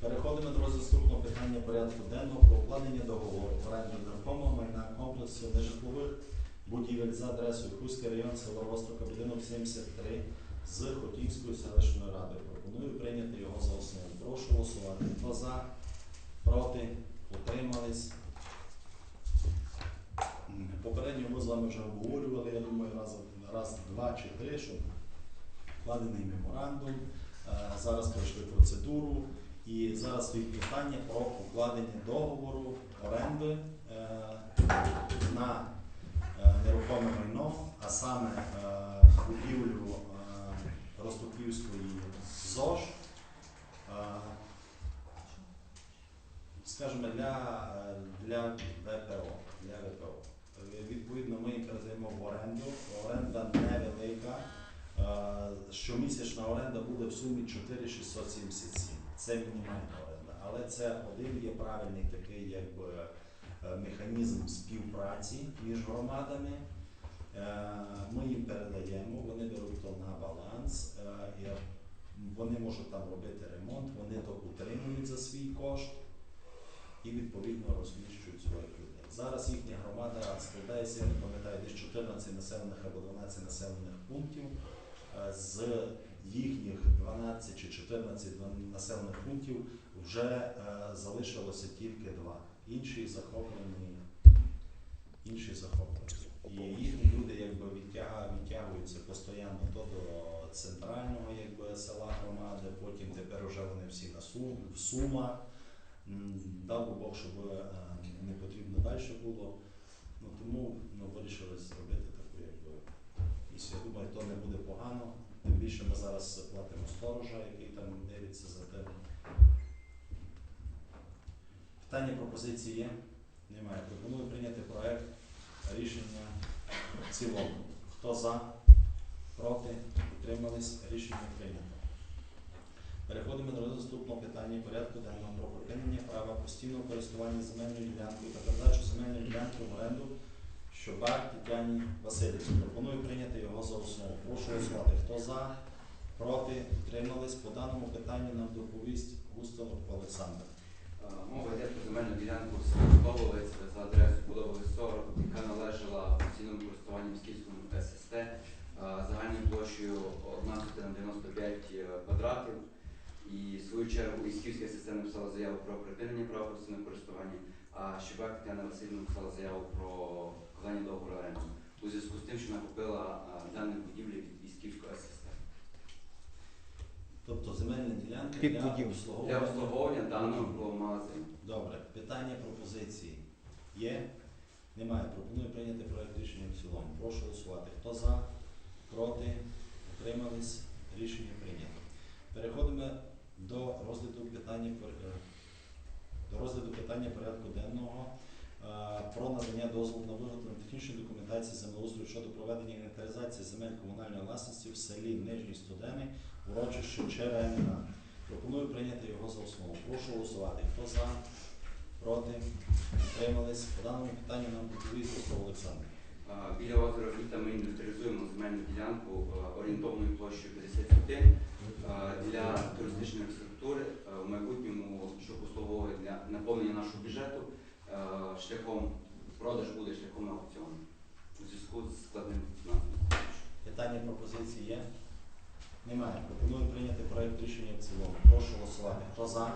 Переходимо до наступного питання порядку денного про укладення договору оренди нерухомого майна комплексу нежитлових будівель за адресою Хуський район, село Рострока, будинок 73 з Хотівською селищною радою. Пропоную прийняти його за основу. Прошу голосувати. Хто за, проти, утримались. Попередньо ми з вами вже обговорювали, я думаю, раз, раз два чи три, щоб вкладений меморандум. Е, Зараз пройшли процедуру. І зараз стоїть питання про укладення договору оренди е, на е, нерухоме майно, а саме е, будівлю е, ЗОЖ, скажімо, для, для ВПО. Для ВПО. Відповідно, ми передаємо в оренду. Оренда невелика. Щомісячна оренда буде в сумі 4677. Це мінімальна оренда. Але це один є правильний такий якби, е, механізм співпраці між громадами. Е, Ми їм передаємо, вони беруть то на баланс, е, вони можуть там робити ремонт, вони то утримують за свій кошт і відповідно розміщують своїх людей. Зараз їхня громада складається, я не пам'ятаю, десь 14 населених або 12 населених пунктів. З їхніх 12 чи 14 населених пунктів вже е, залишилося тільки два. Інші захоплені, інші захоплені. І їхні люди якби відтягуються постійно то до центрального якби, села громади, потім тепер вже вони всі на Сум, в Сумах. Дав Бог, щоб е, не потрібно далі було. Ну, тому ну, вирішили зробити таку, якби, місію. Я думаю, то не буде погано. Тим більше ми зараз платимо сторожа, який там дивиться за тим. Питання пропозиції є? Немає. Пропоную прийняти проект рішення в цілому. Хто за? Проти? Утримались? Рішення прийнято. Переходимо до наступного питання порядку денного про припинення права постійного користування земельною ділянкою та передачу земельної ділянки в оренду Щобак Тетяні Васильівні. Пропоную прийняти його за основу. Прошу голосувати. Хто за? Проти? Утримались? По даному питанню нам доповість Густав Олександр. Е, Мова йде про земельну ділянку в за адресою Будововець 40, яка належала постійному користуванню міськівському ССТ е, загальною площею 11 на 95 квадратів. І в свою чергу Ісківська ССТ написала заяву про припинення права постійного користування, а Щебак Тетяна Васильівна написала заяву про вкладання договору оренди у зв'язку з тим, що накупила е, дані будівлі від Ісківського ССТ. Тобто земельна ділянка Під для будівлю. Для обслуговування. обслуговування даного магазину. Добре. Питання пропозиції є? Немає. Пропоную прийняти проект рішення в цілому. Прошу голосувати. Хто за? Проти? Утримались? Рішення прийнято. Переходимо до розгляду питання е, до розгляду питання порядку денного е, про надання дозволу на виготовлення технічної документації землеустрою щодо проведення інвентаризації земель комунальної власності в селі Нижні Студени, урочище Череміна. Пропоную прийняти його за основу. Прошу голосувати. Хто за? Проти? Утримались? По даному питанню нам доповість Густав Олександр. Біля озера Віта ми інвентаризуємо земельну ділянку орієнтовною площею 51 а, для туристичної інфраструктури в майбутньому, щоб послуговує для наповнення нашого бюджету шляхом продаж буде шляхом аукціону у зв'язку з складним фінансовим. Питання пропозиції є? Немає. Пропоную прийняти проект рішення в цілому. Прошу голосувати. Хто за?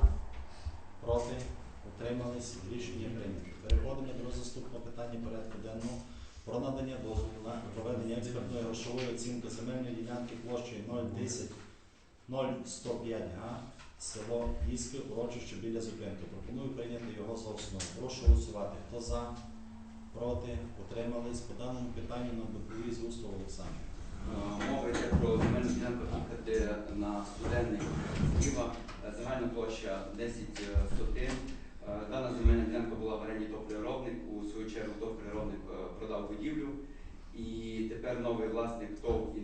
Проти? Утримались? Рішення прийнято. Переходимо до наступного питання порядку денного про надання дозволу на проведення експертної грошової оцінки земельної ділянки площею 010 0105 га, село Іски, урочище біля зупинки. Пропоную прийняти його за основу. Прошу голосувати. Хто за? Проти? Утримались? По даному питанню нам доповість Густав Олександр. Е, Мова йде про земельну ділянку де на студенний зліва, е, земельна площа 10 сотин. Е, Дана земельна ділянка була в оренді топ-переробник. У свою чергу топ-переробник е, продав будівлю. І тепер новий власник ТОВ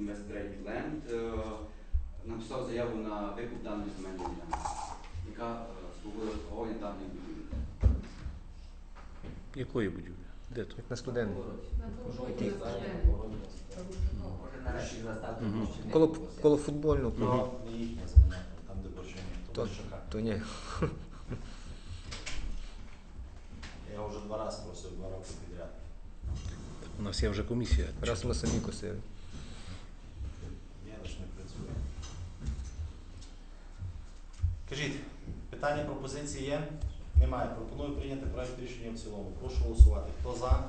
Ленд написав заяву на викуп даної земельної ділянки, яка слугує обслуговування даної будівлі. Якої будівлі? Де то? Як на студент. Коло, коло футбольного. Земля, там де борщини, то. То ні. Я вже два рази просив, два роки підряд. У нас є вже комісія. Раз ми самі косили. Я лише не працює. Кажіть, питання пропозиції є? Немає. Пропоную прийняти проект рішення в цілому. Прошу голосувати. Хто за?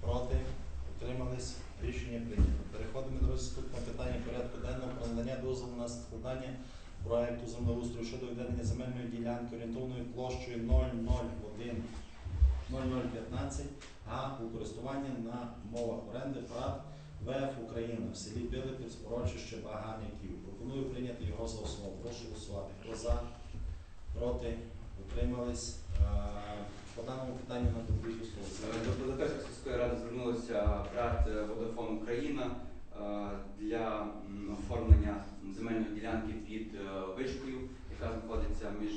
Проти? Утримались? Рішення прийнято. Переходимо до наступного питання порядку денного про надання дозволу на складання проекту землеустрою щодо відведення земельної ділянки орієнтовною площею 001 0015 га у користування на мовах оренди прав ВФ Україна в селі Пилипець, урочище Баганяків. Пропоную прийняти його за основу. Прошу голосувати. Хто за? Проти? Утримались? Е, По даному питанню на доповідь Е, До Будапештської сільської ради звернулася ПРАТ Водофон Україна е, для оформлення земельної ділянки під е, вишкою, яка знаходиться між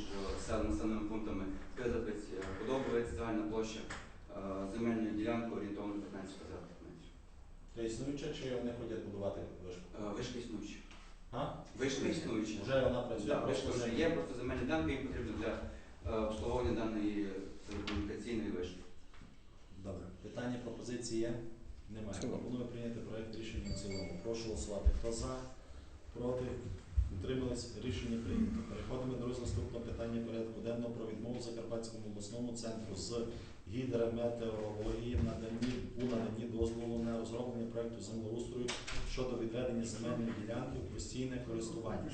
е, населеними пунктами Пилипець, е, Подобовець, загальна площа е, земельної ділянки орієнтовно 15 квадратних метрів. Це існуюча чи вони хочуть будувати вишку? Е, Вишка існуюча. Вишка існуюча. Вже вона працює. Да, Вишка вже є, просто земельна ділянка їм потрібна для е, обслуговування даної телекомунікаційної вишки. Добре. Питання пропозиції є? Немає. Цілому. Пропоную прийняти проект рішення в цілому. Прошу голосувати. Хто за? Проти? Утримались? Рішення прийнято. Переходимо до наступного питання порядку денного про відмову Закарпатському обласному центру з гідрометеорології наданні у наданні дозволу на розроблення проекту землеустрою щодо відведення земельної ділянки в постійне користування.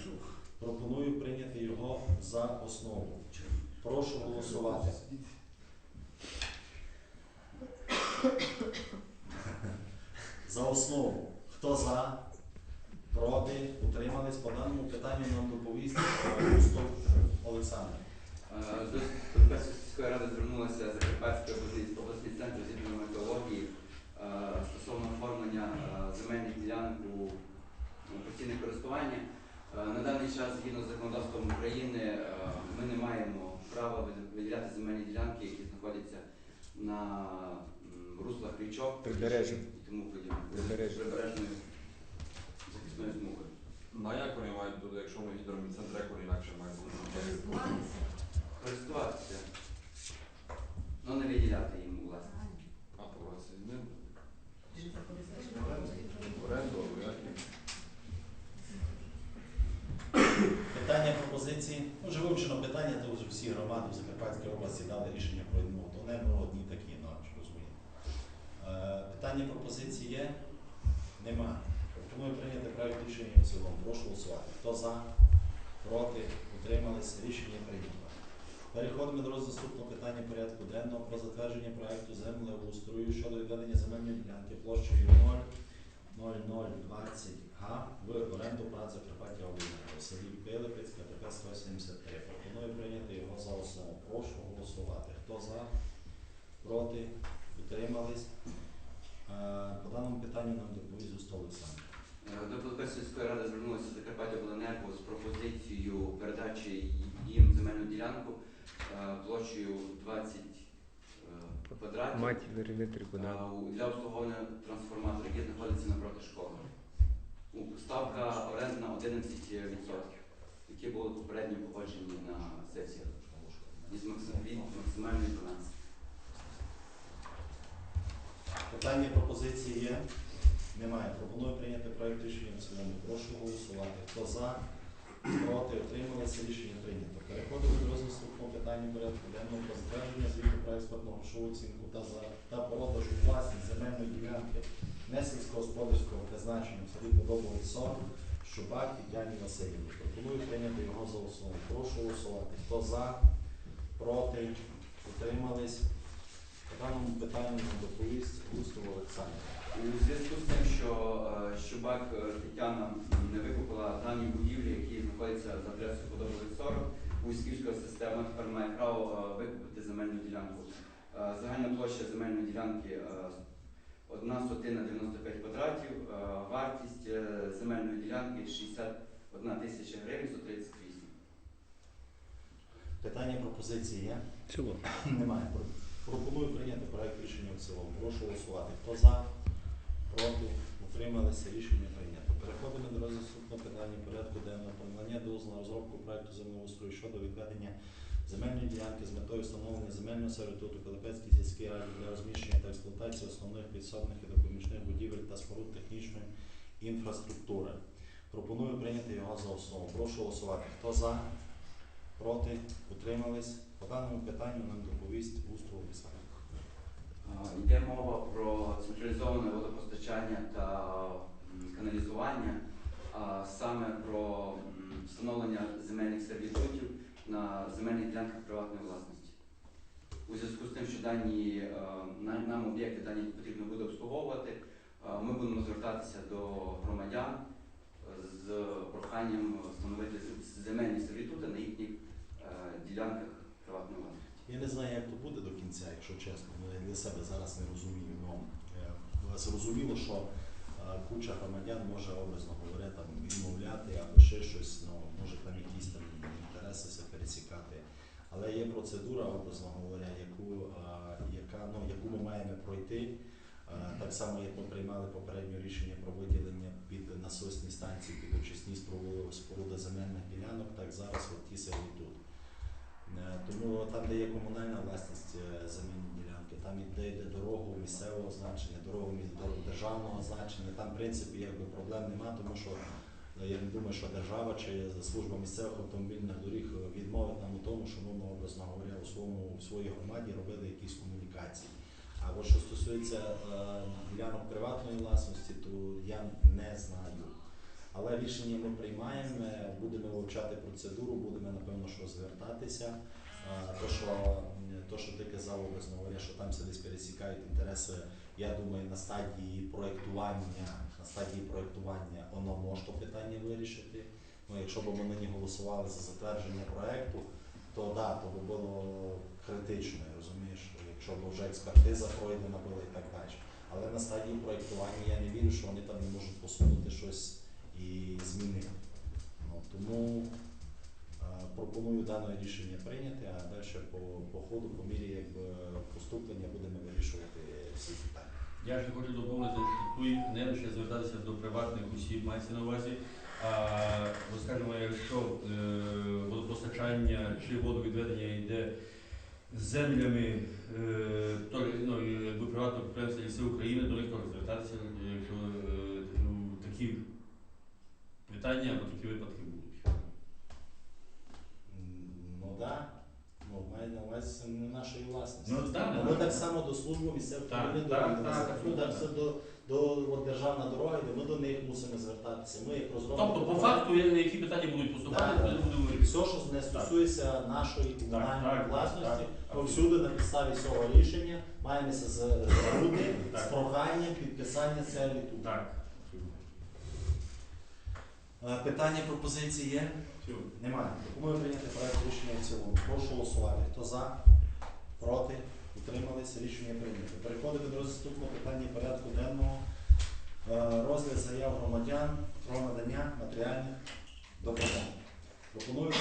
Пропоную прийняти його за основу. Прошу голосувати. За основу. Хто за? Проти? Утримались? По даному питанню нам доповість Густов Олександр. Е, До Закарпатської сільської ради звернулася Закарпатський обласний, центр з гідрометеорології е, стосовно оформлення е, земельних ділянок у постійне користування. На даний час, згідно з законодавством України, ми не маємо права виділяти земельні ділянки, які знаходяться на руслах річок Прибережжя. і тому. Прибережжя. Прибережною захисною смугою. Ну а як вони мають бути, якщо вони гідроміцентр, як вони інакше мають бути? Користуватися, але не виділяти їм власне. А то у вас і не в оренду, або як? Питання пропозиції. Ну, Вже вивчено питання, то вже всі громади в Закарпатській області дали рішення про. То не ми одні такі, ну, що розумієте. Е, Питання пропозиції є? Нема. Пропоную прийняти проект рішення в цілому. Прошу голосувати. Хто за? Проти? Утримались? Рішення прийнято. Переходимо до наступного питання порядку денного про затвердження проекту землеустрою щодо відведення земельної ділянки площею 0 0020 га в оренду праць Закарпаття Обленерго в селі Пилипець, КТП 173. Пропоную прийняти його за основу. Прошу голосувати. Хто за? Проти? Утримались? Е, По даному питанню нам доповість Густов Олександр. Е, До Полтавської сільської ради звернулася Закарпаття Обленерго з пропозицією передачі їм земельну ділянку е, площею 20 е, квадратів для обслуговування трансформатора, який знаходиться напроти школи. Ставка орендна 11%, які були попередньо погоджені на сесіях від максимальної 12. Питання пропозиції є? Немає. Пропоную прийняти проект рішення в цілому. Прошу голосувати. Хто за? Проти? Утрималися? Рішення прийнято. Переходимо до розгляду питання порядку денного про затвердження звіту про експортну грошову оцінку та за та продаж у власність земельної ділянки несільськогосподарського призначення в селі Подобовий 40 Щупак Тетяні Васильівні. Пропоную прийняти його за основу. Прошу голосувати. Хто за? Проти? Утримались? По даному питанню доповість Густав Олександр. У зв'язку з тим, що е, Щубак е, Тетяна не викупила дані будівлі, які знаходяться за адресою Подобовий 40, Уськівська система тепер має право е, викупити земельну ділянку. Е, Загальна площа земельної ділянки одна сотина 95 квадратів, е, вартість е, земельної ділянки 61 тисяча гривень 138. Питання пропозиції є? Цілому. Немає. Пропоную прийняти проект рішення в цілому. Прошу голосувати. Хто за? Проти? Утрималися? Рішення прийнято. Переходимо до наступного питання порядку денного про надання дозволу на розробку проекту землеустрою щодо відведення земельної ділянки з метою встановлення земельного сервітуту Пилипецькій сільській раді для розміщення та експлуатації основних підсобних і допоміжних будівель та споруд технічної інфраструктури. Пропоную прийняти його за основу. Прошу голосувати. Хто за? Проти? Утримались? По даному питанню нам доповість Устров Олександр. Йде мова про централізоване водопостачання та каналізування, а саме про встановлення земельних сервітутів на земельних ділянках приватної власності. У зв'язку з тим, що дані е, нам об'єкти дані потрібно буде обслуговувати, е, ми будемо звертатися до громадян з проханням встановити земельні сервітути на їхніх е, ділянках приватної власності. Я не знаю, як то буде до кінця, якщо чесно. Ну, я для себе зараз не розумію. Ну, е, зрозуміло, що куча громадян може образно говоря, там, відмовляти або ще щось, ну, може там якісь там інтереси се пересікати. Але є процедура, образно говоря, яку, яка, ну, яку ми маємо пройти. Так само, як ми приймали попереднє рішення про виділення під насосні станції, під очисні споруди, земельних ділянок, так зараз от ті самі тут. Е, Тому там, де є комунальна власність е, земельні ділянки, там іде йде дорогу місцевого значення, дорогу державного значення. Там, в принципі, якби проблем нема, тому що я не думаю, що держава чи служба місцевих автомобільних доріг е, відмовить нам у тому, що ми, образно говоря, у своєму у своїй громаді робили якісь комунікації. А от що стосується е, приватної власності, то я не знаю. Але рішення ми приймаємо, е, будемо вивчати процедуру, будемо напевно що звертатися. То, що, то, що ти казав, образно говоря, що там все десь пересікають інтереси, я думаю, на стадії проєктування, стадії проєктування воно може то питання вирішити. Ну, якщо б ми нині голосували за затвердження проєкту, то да, то би було критично, розумієш, якщо б вже експертиза пройдена була і так далі. Але на стадії проєктування я не вірю, що вони там не можуть посунути щось і змінити. Ну, тому е, пропоную дане рішення прийняти, а далі по, по ходу, по мірі якби, поступлення будемо вирішувати всі питання. Я ще хочу доповнити, що тут не лише звертатися до приватних осіб, мається на увазі, а скажімо, якщо е, водопостачання чи водовідведення йде землями е, то, ну, якби приватного підприємства Ліси України, до них теж звертатися, якщо е, ну, такі питання або такі випадки будуть. М, Ну так, да. ну, має на увазі це не нашої власності. Ну, так, Ну, ми так само до служби місцевих Так, так, так, так, так, так. до, до от, державна дорога, де ми до них мусимо звертатися. Ми як розробники. Тобто, по факту, я- які питання будуть поступати, Да. ми будемо Все, що не стосується нашої комунальної так, так, власності, так, ми всюди на підставі цього рішення маємося Так. з проханням підписання сервітуту. Так. Е, Питання, пропозиції є? Немає. Пропоную прийняти проект рішення в цілому. Прошу голосувати. Хто за? Проти? Утрималися? Рішення прийнято. Переходимо до наступного питання порядку денного. Е, Розгляд заяв громадян про надання матеріальних допомог. Пропоную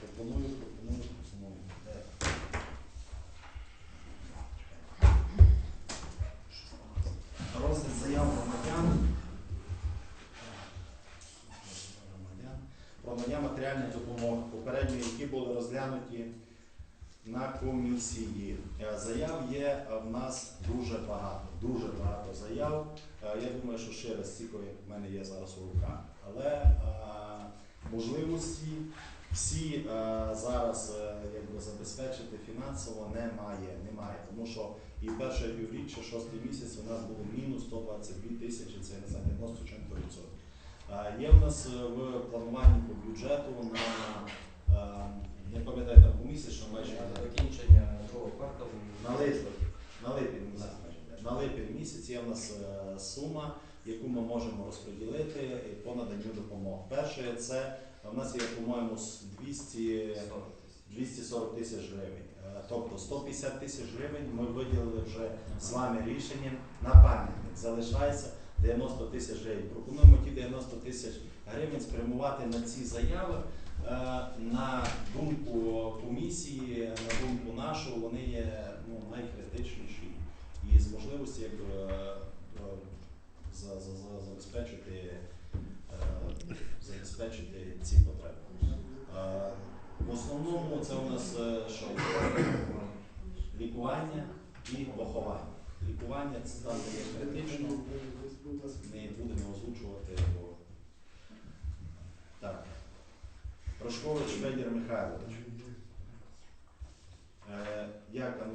пропоную, пропоную. Де? Розгляд заяв громадян. громадян про надання матеріальних допомог, попередньо які були розглянуті на комісії. Е, Заяв є е, в нас дуже багато, дуже багато заяв. Е, Я думаю, що ще раз стільки, як в мене є зараз у руках. Але можливості всі зараз якби, забезпечити фінансово немає, немає. Тому що і перше півріччя, шостий місяць у нас було мінус 122 тисячі, це не знаю, 90 чим-то відсотків. Є в нас в плануванні по бюджету на не пам'ятаю там майже На закінчення другого кварталу на липень, на липень місяць, на липень місяць є в нас е, сума, яку ми можемо розподілити по наданню допомог. Перше, це в нас є, по-моєму, з 200 240 тисяч гривень. Е, Тобто 150 тисяч гривень ми виділили вже з вами рішенням на пам'ятник. Залишається 90 тисяч гривень. Пропонуємо ті 90 тисяч гривень спрямувати на ці заяви. Е, на думку комісії, на думку нашу, вони є ну, найкритичніші і з можливості як, е, е, забезпечити, забезпечити ці потреби. В основному це у нас що? Лікування і поховання. Лікування це там є критично, ми будемо озвучувати. Бо... Так. Рожкович Федір Михайлович. Е, як там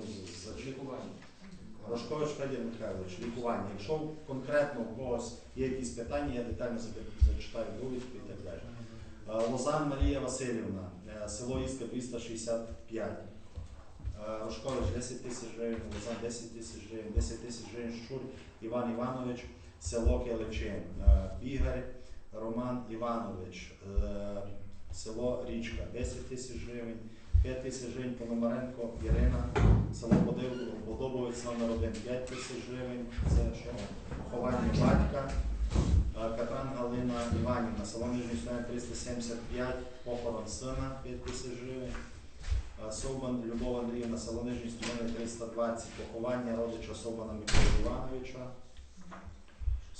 за лікування? Рожкович Федір Михайлович, лікування. Якщо конкретно у когось є якісь питання, я детально зачитаю довідку і так далі. Е, Лозан Марія Васильівна, е, село Іска 265. Е, Рожкович 10 тисяч гривень, Лозан 10 тисяч гривень, 10 тисяч гривень Щур Іван Іванович, село Келечин. Е, Бігар Роман Іванович, е, село Річка 10 тисяч гривень, 5 тисяч гривень Пономаренко Ірина, село Подобовець номер 1, 5 тисяч гривень. Це що? Поховання батька. Катран Галина Іванівна, село Стоян 375, похорон сина 5 тисяч гривень. Собан Любов Андріївна, село Нижній Стоян 320, поховання родича Собана Миколи Івановича.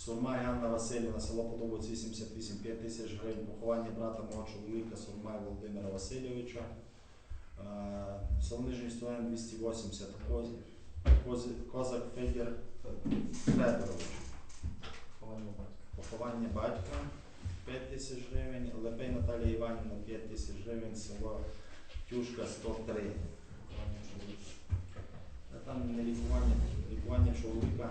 Сурмай Анна Васильівна, село Подобовець 88, 5 тисяч гривень, поховання брата мого чоловіка Сурмай Володимира Васильовича. Е, Село Нижній Стоян 280, Коз, Коз, Козак Федір Федорович. Поховання батька 5 тисяч гривень, Лепей Наталія Іванівна 5 тисяч гривень, село Тюшка 103. Та Там не лікування, лікування чоловіка,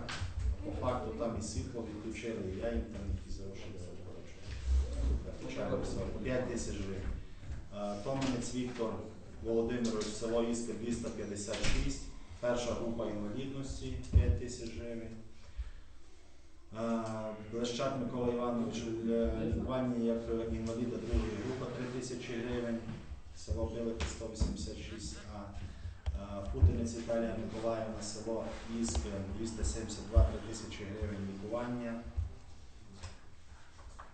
по факту там і світло відключили, і я їм там якісь гроші. Звичайно, 5 тисяч гривень. Томанець Віктор Володимирович, село Іска 256, перша група інвалідності 5 тисяч гривень. Блещак Микола Іванович лікування як інваліда другої групи 3 тисячі гривень, село Пилипи 186А. Путинець Віталія Миколаївна, село Іськ 272 3 тисячі гривень лікування.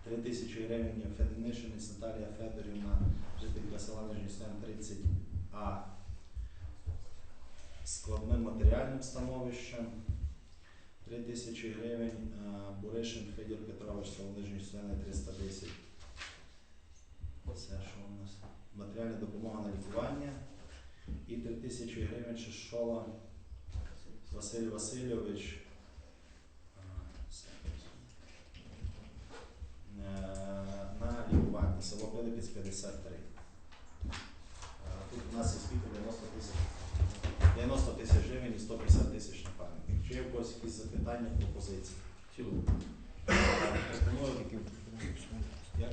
3 тисячі гривень Феденишинець Наталія Федорівна, жителька села Нижній Стоян 30А. Складним матеріальним становищем. 3 тисячі гривень Буришин Федір Петрович, село Нижній 310. Це що у нас? Матеріальна допомога на лікування. І 3 тисячі гривень Шишола Василь Васильович. Е, На лікування. Село Пилипець 53. Е, Тут у нас є скільки 90 тисяч. 90 тисяч гривень і 150 тисяч на пам'ятник. Чи є у когось якісь запитання, пропозиції? Цілу. Як?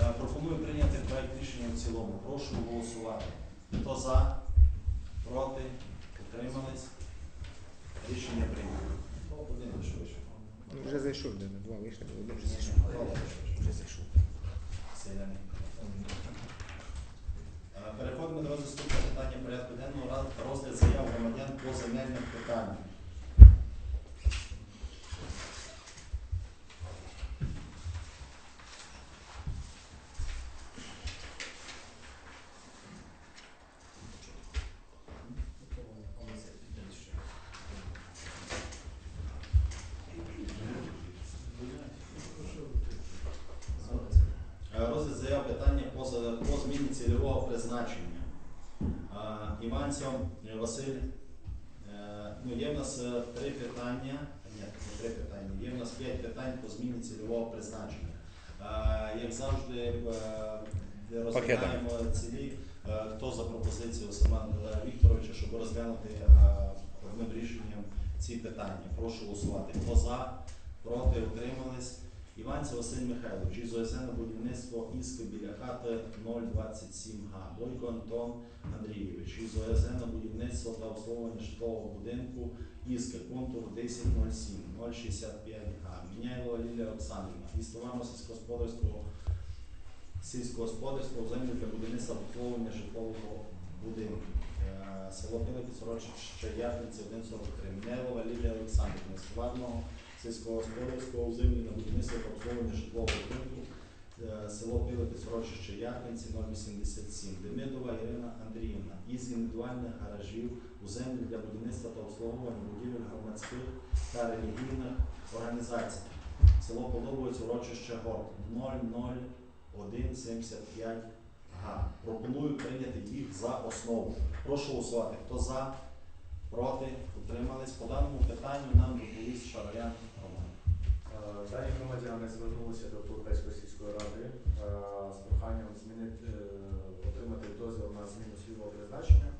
Е, Пропоную прийняти проект рішення в цілому. Прошу голосувати. Хто за? Проти? Утримались? Рішення прийнято. Ну, один лише вийшов. Ну, вже зайшов, де на два вийшли, один вже зайшов. Два лише вийшов. Вже зайшов. Селяни. Е, Переходимо до наступного питання порядку денного Ра- розгляд заяв громадян по земельних питаннях. Заяв питання по, по зміні цільового призначення. Іванцев е, Василь, е, ну є в нас е, три питання, ні, не три питання, є в нас п'ять питань по зміні цільового призначення. Як завжди, е, розглядаємо цілі, хто за пропозицію Семена Вікторовича, щоб розглянути одним рішенням ці питання. Прошу голосувати. Хто за, проти, утримались. Іванцев Василь Михайлович із ОСН будівництво Іски біля хати 027 га. Бойко Антон Андрійович із ОСН будівництво та обслуговування житлового будинку Іски контур 1007 065 га. Міняйлова Лілія Оксанівна із товарно сільськогосподарського сільськогосподарського землю для будівництва обслуговування житлового будинку. Е, Село Пилипець, Рочище Ясниці 143. Міняйлова Лілія Олександрівна з товарного сільськогосподарського землі на будівництво обслуговування житлового будинку е, село Пилипець, урочище Яркинці 087. Демидова Ірина Андріївна із індивідуальних гаражів у землі для будівництва та обслуговування будівель громадських та релігійних організацій. Село Подобовець, урочище Горд 00175 Га. Пропоную прийняти їх за основу. Прошу голосувати. Хто за, проти, утримались. По даному питанню нам доповість. Е, Дані громадяни звернулися до Полипецької сільської ради е, з проханням змінити, е, отримати дозвіл на зміну цільового призначення.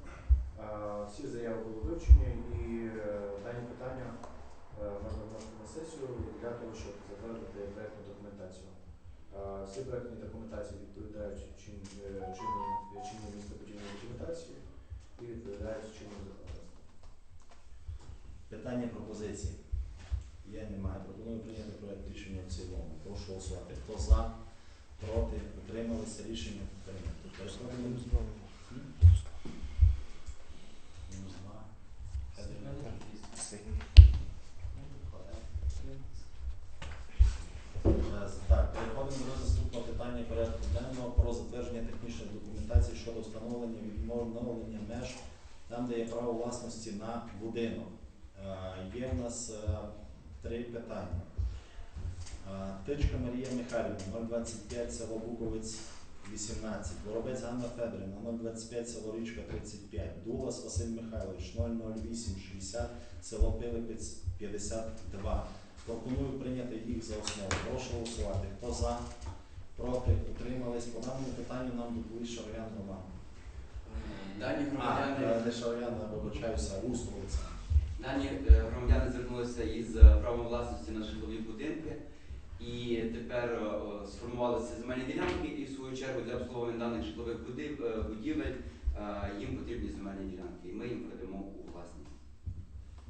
Е, Всі заяви були вивчені і е, дані питання е, можна вносити на сесію для того, щоб затвердити проєктну документацію. Е, Всі проєктні документації відповідають чин- е, чинній чинній містобудівній документації і відповідають чинному законодавству. Питання пропозиції. Є, немає. Пропоную прийняти проект рішення в цілому. Прошу голосувати. Хто за, проти, утрималися, рішення прийнято. Е, Так, переходимо до наступного питання порядку денного про затвердження технічної документації щодо встановлення відновлення меж там, де є право власності на будинок. Е, Є в нас е, три питання. Тичка Марія Михайлівна, 025, село Буковець 18, Воробець Ганна Федорівна, 025, село Річка 35, Дулас Василь Михайлович, 008, 60, село Пилипець 52. Пропоную прийняти їх за основу. Прошу голосувати. Хто за, проти, утримались. По даному питанню нам доповість Шарян Роман. Дані громадяни. не Шарян, а вибачаюся, Рустовиця. Дані е, громадяни звернулися із е, правом власності на житлові будинки і тепер е, сформувалися земельні ділянки, і в свою чергу для обслуговування даних житлових будівель їм потрібні земельні ділянки, і ми їм передамо у власність.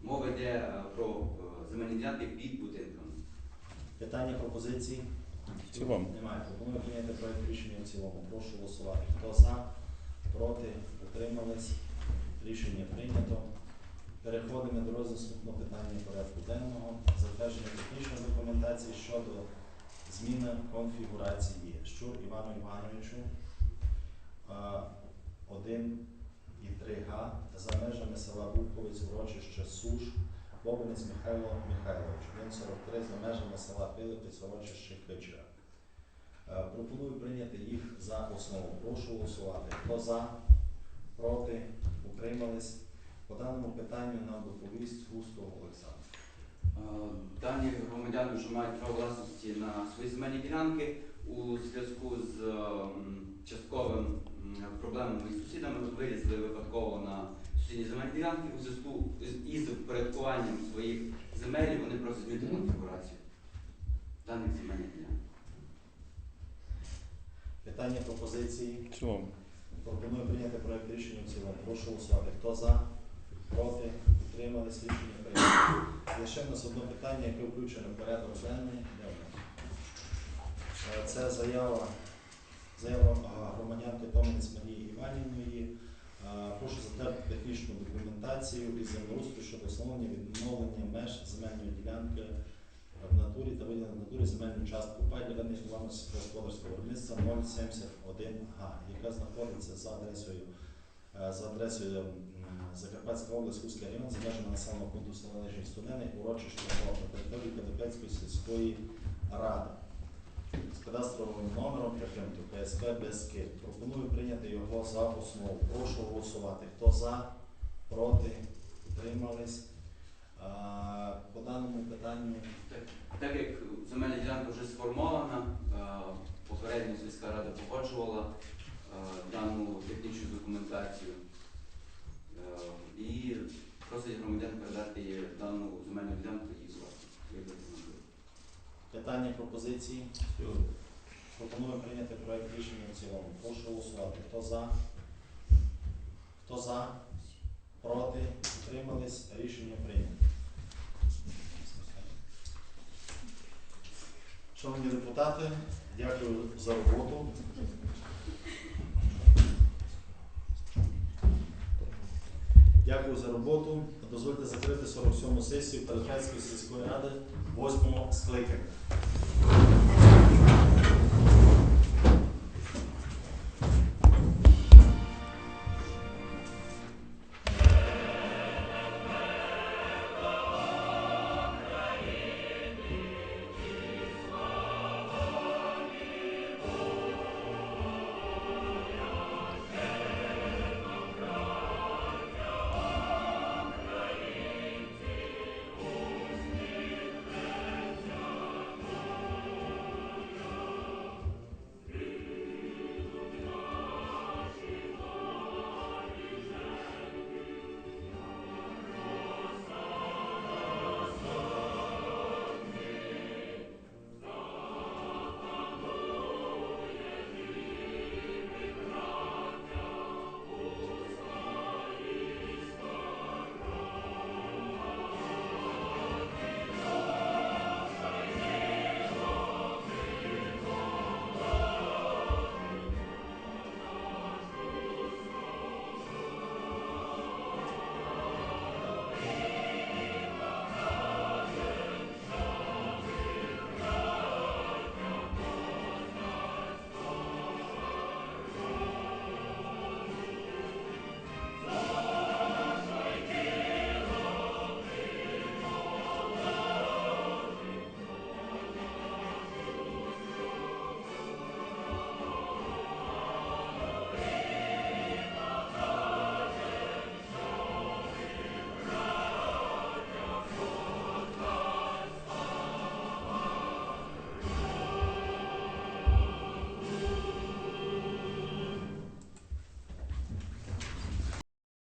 Мова йде про земельні ділянки під будинками. Питання пропозиції? В цілому. Немає. Пропоную прийняти проект рішення в цілому. Прошу голосувати. Хто за, проти, утримались. Рішення прийнято. Переходимо до розгляду питання порядку денного. Затвердження технічної документації щодо зміни конфігурації. Щур Івану Івановичу 1 і 3 га за межами села Бубковець, урочище Суш, Бобинець Михайло Михайлович, 143 за межами села Пилипець, урочище Кичера. Пропоную прийняти їх за основу. Прошу голосувати. Хто за, проти, утримались. По даному питанню нам доповість Фустов Олександр. Е, Дані громадяни вже мають право власності на свої земельні ділянки у зв'язку з е, частковим проблемами із сусідами. Вилізли випадково на сусідні земельні ділянки у зв'язку із впорядкуванням своїх земель. Вони просять змінити конфігурацію даних земельних ділянок. Питання пропозиції. Цілому. Пропоную прийняти проект рішення в цілому. Прошу голосувати. Хто за, проти, утримались. Рішення прийнято. В нас одне питання, яке включено в порядок денний. Е, Це заява, заява а, громадянки Томинець Марії Іванівної. Е, Прошу затвердити технічну документацію із землеустрою щодо встановлення відновлення меж земельної ділянки в натурі та виділення в натурі земельну частку пай для ведення господарського виробництва 071 га, яка знаходиться за адресою е, за адресою Закарпатська область, Хуський район, за населеного пункту села Нижній Студений, урочище на території Кадепецької сільської ради. З кадастровим номером прикинуто ПСП Бескид. Пропоную прийняти його за основу. Прошу голосувати. Хто за, проти, утримались. По даному питанню Так, так як земельна ділянка вже сформована, попередньо сільська рада погоджувала дану технічну документацію е, і просить громадян передати їй дану земельну ділянку їй власність. як рекомендує. Питання пропозиції. Пропоную прийняти проект рішення в цілому. Прошу голосувати. Хто за? Хто за? Проти? Утримались? Рішення прийнято. Шановні депутати, дякую за роботу. Дякую за роботу. Дозвольте закрити 47-му сесію Передбайської сільської ради 8-го скликання.